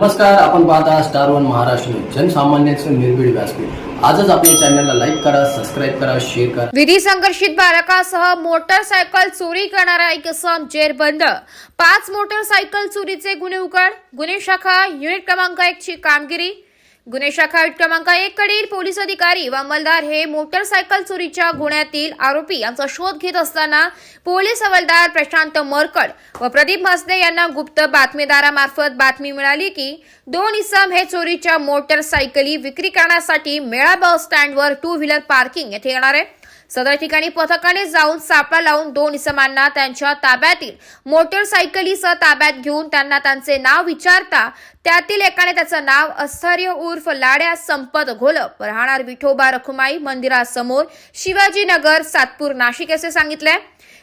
नमस्कार आपण पाहता स्टार वन महाराष्ट्र जनसामान्यांचं निर्भीड व्यासपीठ. आजच आपल्या चॅनलला लाईक करा सबस्क्राईब करा शेअर करा. विधी संघर्षित बालकासह मोटरसायकल चोरी करणारा एक सम जेरबंद. पाच मोटरसायकल चोरीचे गुन्हे उघड. गुन्हे शाखा युनिट क्रमांक एक ची कामगिरी. गुन्हे शाखा क्रमांक एक कडील पोलीस अधिकारी व अंमलदार हे मोटरसायकल चोरीच्या गुन्ह्यातील आरोपी यांचा शोध घेत असताना पोलीस हवालदार प्रशांत मरकड व प्रदीप म्हसदे यांना गुप्त बातमीदारामार्फत बातमी मिळाली की दोन इसम हे चोरीच्या मोटरसायकली विक्री करण्यासाठी मेळा बस स्टँडवर टू व्हीलर पार्किंग येथे येणार आहे. सदर ठिकाणी पथकाने जाऊन सापळा लावून दोन इसमांना त्यांच्या ताब्यातील मोटरसायकलीसह ताब्यात घेऊन त्यांना त्यांचे नाव विचारता त्यातील एकाने त्याचं नाव अस्थर्य उर्फ लाड्या संपत घोलप. राहणार विठोबा रखुमाई मंदिरासमोर शिवाजीनगर सातपूर नाशिक असे सांगितले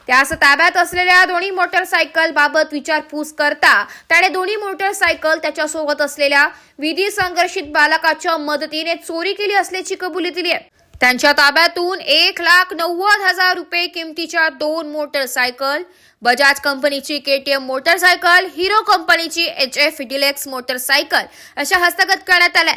त्यास ताब्यात असलेल्या दोन्ही मोटरसायकल बाबत विचारपूस करता त्याने दोन्ही मोटरसायकल त्याच्यासोबत असलेल्या विधी संघर्षित बालकाच्या मदतीने चोरी केली असल्याची कबुली दिली आहे त्यांच्या ताब्यातून एक लाख नव्वद हजार रुपये किमतीच्या दोन मोटरसायकल बजाज कंपनीची केटीएम मोटरसायकल हिरो कंपनीची एच एफ डिलेक्स मोटरसायकल अशा हस्तगत करण्यात आल्या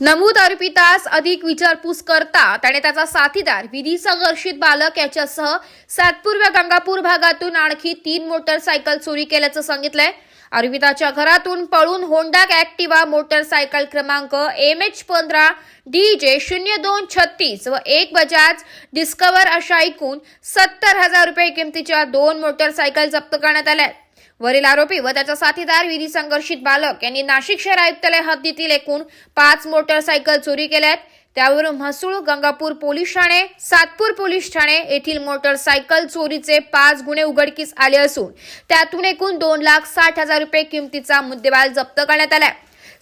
नमूद आरोपितास अधिक विचारपूस करता त्याने त्याचा साथीदार विधी संघर्षित बालक याच्यासह सातपूर व गंगापूर भागातून आणखी तीन मोटरसायकल चोरी केल्याचं सांगितलंय. अर्विताच्या घरातून पळून होंडा ऍक्टिवा मोटरसायकल क्रमांक एम एच पंधरा डी जे शून्य दोन छत्तीस व एक बजाज डिस्कवर अशा एकूण सत्तर हजार रुपये किमतीच्या दोन मोटरसायकल जप्त करण्यात आल्या आहेत. वरील आरोपी व त्याचा साथीदार विधी संघर्षित बालक यांनी नाशिक शहर आयुक्तालय हद्दीतील एकूण पाच मोटरसायकल चोरी केल्या आहेत त्यावरून म्हसूळ गंगापूर पोलीस ठाणे सातपूर पोलीस ठाणे येथील मोटरसायकल चोरीचे पाच गुन्हे उघडकीस आले असून त्यातून एकूण दोन लाख साठ हजार रुपये किमतीचा मुद्देमाल जप्त करण्यात आलाय.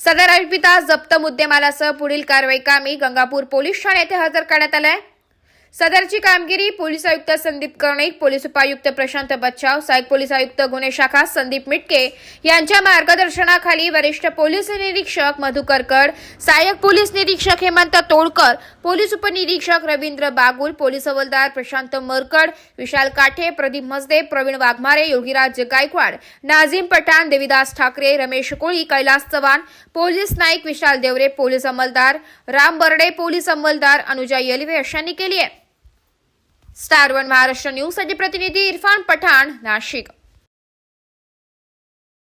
सदर अर्पिता जप्त मुद्देमालासह पुढील कारवाई कामी गंगापूर पोलीस ठाणे येथे हजर करण्यात आलाय. सदरची कामगिरी पोलीस आयुक्त संदीप कर्णिक पोलीस उपायुक्त प्रशांत बच्चाव सहाय्यक पोलीस आयुक्त गुन्हे शाखा संदीप मिटके यांच्या मार्गदर्शनाखाली वरिष्ठ पोलीस निरीक्षक मधुकर कड सहाय्यक पोलीस निरीक्षक हेमंत तोडकर पोलीस उपनिरीक्षक रवींद्र बागुल पोलीस हवलदार प्रशांत मरकड विशाल काठे प्रदीप मजदे प्रवीण वाघमारे योगीराज गायकवाड नाझीम पठाण देविदास ठाकरे रमेश कोळी कैलास चव्हाण पोलीस नाईक विशाल देवरे पोलीस अंमलदार राम बर्डे पोलीस अंमलदार अनुजा येलवे अशांनी केली आहे. स्टार वन महाराष्ट्र न्यूजसाठी प्रतिनिधी इरफान पठाण नाशिक.